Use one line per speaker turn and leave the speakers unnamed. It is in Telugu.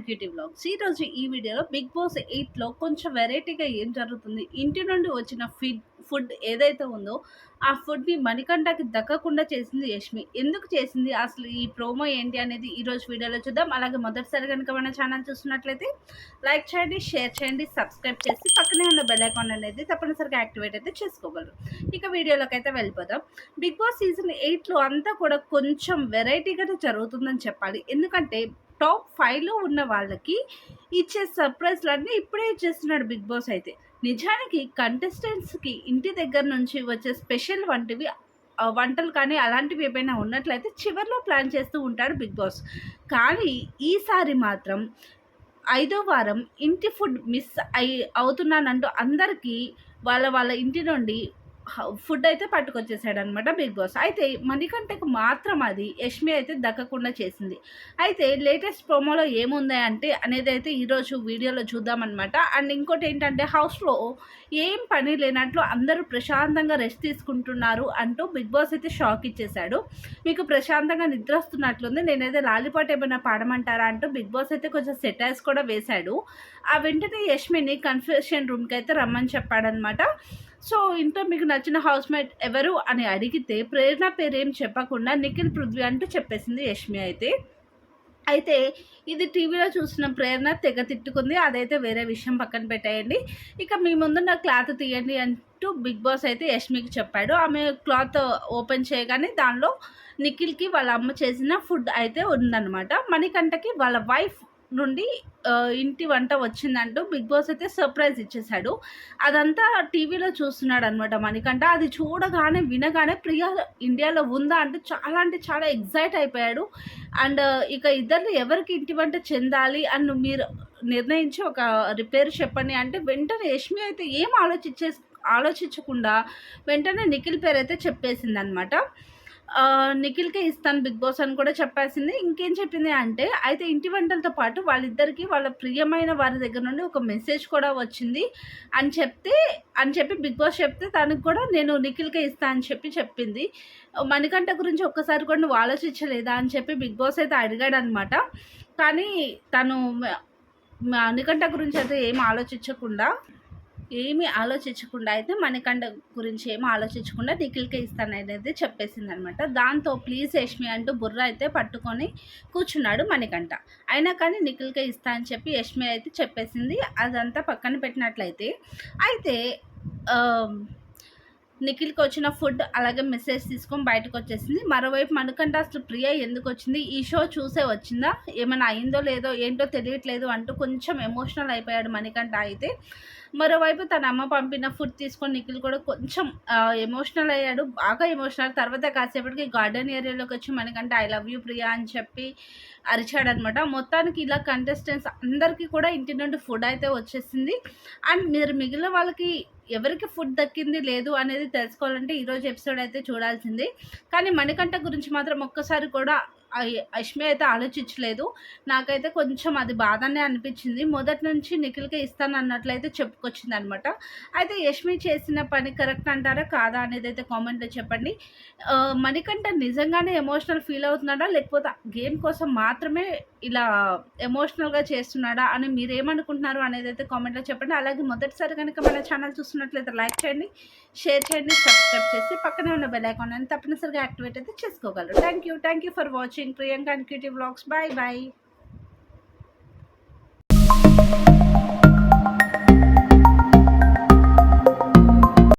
అండ్ క్యూటీ సీ ఈరోజు ఈ వీడియోలో బిగ్ బాస్ ఎయిట్లో కొంచెం వెరైటీగా ఏం జరుగుతుంది? ఇంటి నుండి వచ్చిన ఫిడ్ ఫుడ్ ఏదైతే ఉందో ఆ ఫుడ్ని మణికంఠకి దక్కకుండా చేసింది యష్మి. ఎందుకు చేసింది? అసలు ఈ ప్రోమో ఏంటి అనేది ఈరోజు వీడియోలో చూద్దాం. అలాగే మొదటిసారి కనుక మన ఛానల్ చూస్తున్నట్లయితే లైక్ చేయండి షేర్ చేయండి సబ్స్క్రైబ్ చేసి పక్కనే ఉన్న బెల్ ఐకాన్ అనేది తప్పనిసరిగా యాక్టివేట్ అయితే చేసుకోగలరు. ఇక వీడియోలోకి అయితే వెళ్ళిపోదాం. బిగ్ బాస్ సీజన్ ఎయిట్లో అంతా కూడా కొంచెం వెరైటీగానే జరుగుతుందని చెప్పాలి. ఎందుకంటే టాప్ ఫైవ్లో ఉన్న వాళ్ళకి ఇచ్చే సర్ప్రైజ్లన్నీ ఇప్పుడే ఇచ్చేస్తున్నాడు బిగ్ బాస్ అయితే. నిజానికి కంటెస్టెంట్స్కి ఇంటి దగ్గర నుంచి వచ్చే స్పెషల్ వంటివి వంటలు కానీ అలాంటివి ఏమైనా ఉన్నట్లయితే చివరిలో ప్లాన్ చేస్తూ ఉంటాడు బిగ్ బాస్. కానీ ఈసారి మాత్రం ఐదో వారం ఇంటి ఫుడ్ మిస్ అయి అవుతున్నానంటూ అందరికీ వాళ్ళ వాళ్ళ ఇంటి నుండి ఫుడ్ అయితే పట్టుకొచ్చేసాడు అనమాట బిగ్ బాస్. అయితే మణికంటకు మాత్రం అది యష్మి అయితే దక్కకుండా చేసింది. అయితే లేటెస్ట్ ప్రోమోలో ఏముంది అంటే అనేది అయితే ఈరోజు వీడియోలో చూద్దామన్నమాట. అండ్ ఇంకోటి ఏంటంటే హౌస్లో ఏం పని లేనట్లు అందరూ ప్రశాంతంగా రెస్ట్ తీసుకుంటున్నారు అంటూ బిగ్ బాస్ అయితే షాక్ ఇచ్చేశాడు. మీకు ప్రశాంతంగా నిద్ర వస్తున్నట్లుంది నేనైతే లాలిపాట్ ఏమైనా పాడమంటారా అంటూ బిగ్ బాస్ అయితే కొంచెం సెటైర్స్ కూడా వేశాడు. ఆ వెంటనే యష్మిని కన్ఫ్యూషన్ రూమ్కి అయితే రమ్మని చెప్పాడనమాట సో ఇంట్లో మీకు నచ్చిన హౌస్ మేట్ ఎవరు అని అడిగితే ప్రేరణ పేరేం చెప్పకుండా నిఖిల్ పృథ్వీ అంటూ చెప్పేసింది యష్మి అయితే. అయితే ఇది టీవీలో చూసిన ప్రేరణ తెగ తిట్టుకుంది. అదైతే వేరే విషయం పక్కన పెట్టేయండి. ఇక మీ ముందు నా క్లాత్ తీయండి అంటూ బిగ్ బాస్ అయితే యష్మికి చెప్పాడు. ఆమె క్లాత్ ఓపెన్ చేయగానే దానిలో నిఖిల్కి వాళ్ళ అమ్మ చేసిన ఫుడ్ అయితే ఉందన్నమాట. మణికంఠకి వాళ్ళ వైఫ్ నుండి ఇంటి వంట వచ్చిందంటూ బిగ్ బాస్ అయితే సర్ప్రైజ్ ఇచ్చేశాడు. అదంతా టీవీలో చూస్తున్నాడు అనమాట మనకంట అది చూడగానే వినగానే ప్రియా ఇండియాలో ఉందా అంటే చాలా అంటే చాలా ఎగ్జైట్ అయిపోయాడు. అండ్ ఇక ఇద్దరు ఎవరికి ఇంటి వంట చెందాలి అని మీరు నిర్ణయించి ఒక రిపేర్ చెప్పండి అంటే వెంటనే యష్మి అయితే ఏం ఆలోచించే ఆలోచించకుండా వెంటనే నిఖిల్ పేరు అయితే చెప్పేసింది అనమాట నిఖిల్కే ఇస్తాను బిగ్ బాస్ అని కూడా చెప్పేసింది. ఇంకేం చెప్పింది అంటే అయితే ఇంటి వంటలతో పాటు వాళ్ళిద్దరికి వాళ్ళ ప్రియమైన వారి దగ్గర నుండి ఒక మెసేజ్ కూడా వచ్చింది. అని చెప్తే అని చెప్పి బిగ్ బాస్ చెప్తే తనకు కూడా నేను నిఖిల్కే ఇస్తా అని చెప్పి చెప్పింది. మణికంఠ గురించి ఒక్కసారి కూడా నువ్వు ఆలోచించలేదా అని చెప్పి బిగ్ బాస్ అయితే అడిగాడు అనమాట కానీ తను మణికంఠ గురించి అయితే ఏం ఆలోచించకుండా ఏమి ఆలోచించకుండా అయితే మణికండ గురించి ఏమి ఆలోచించకుండా నిఖిల్కే ఇస్తాను అనేది చెప్పేసింది అనమాట దాంతో ప్లీజ్ యష్మి అంటూ బుర్ర అయితే పట్టుకొని కూర్చున్నాడు మణికంఠ. అయినా కానీ నిఖిల్కే ఇస్తా అని చెప్పి యష్మి అయితే చెప్పేసింది. అదంతా పక్కన పెట్టినట్లయితే అయితే నిఖిల్కి వచ్చిన ఫుడ్ అలాగే మెసేజ్ తీసుకొని బయటకు వచ్చేసింది మరోవైపు మనకంట అసలు ప్రియ ఎందుకు వచ్చింది ఈ షో చూసే వచ్చిందా? ఏమైనా అయిందో లేదో ఏంటో తెలియట్లేదు అంటూ కొంచెం ఎమోషనల్ అయిపోయాడు మణికంఠ అయితే. మరోవైపు తన అమ్మ పంపిన ఫుడ్ తీసుకొని నిఖిల్ కూడా కొంచెం ఎమోషనల్ అయ్యాడు. బాగా ఎమోషనల్. తర్వాత కాసేపటికి గార్డెన్ ఏరియాలోకి వచ్చి మనకంటే ఐ లవ్ యూ ప్రియా అని చెప్పి అరిచాడనమాట. మొత్తానికి ఇలా కంటెస్టెంట్స్ అందరికీ కూడా ఇంటి నుండి ఫుడ్ అయితే వచ్చేసింది. అండ్ మీరు మిగిలిన వాళ్ళకి ఎవరికి ఫుడ్ దక్కింది లేదు అనేది తెలుసుకోవాలంటే ఈరోజు ఎపిసోడ్ అయితే చూడాల్సింది. కానీ మణికంఠ గురించి మాత్రం ఒక్కసారి కూడా అష్మి అయితే ఆలోచించలేదు. నాకైతే కొంచెం అది బాధనే అనిపించింది. మొదటి నుంచి నిఖిల్కే ఇస్తాను అన్నట్లయితే చెప్పుకొచ్చింది అనమాట అయితే యష్మి చేసిన పని కరెక్ట్ అంటారా కాదా అనేది అయితే కామెంట్లో చెప్పండి. మణికంఠ నిజంగానే ఎమోషనల్ ఫీల్ అవుతున్నాడా? లేకపోతే గేమ్ కోసం మాత్రమే ఇలా ఎమోషనల్గా చేస్తున్నాడా అని మీరు ఏమనుకుంటున్నారు అనేది అయితే కామెంట్లో చెప్పండి. అలాగే మొదటిసారి కనుక మన ఛానల్ చూస్తున్నట్లయితే లైక్ చేయండి షేర్ చేయండి సబ్స్క్రైబ్ చేసి పక్కనే ఉన్న బెల్ ఐకాన్ అని తప్పనిసరిగా యాక్టివేట్ అయితే చేసుకోగలరు. Thank you thank you for watching Priyanka and cutie blogs bye bye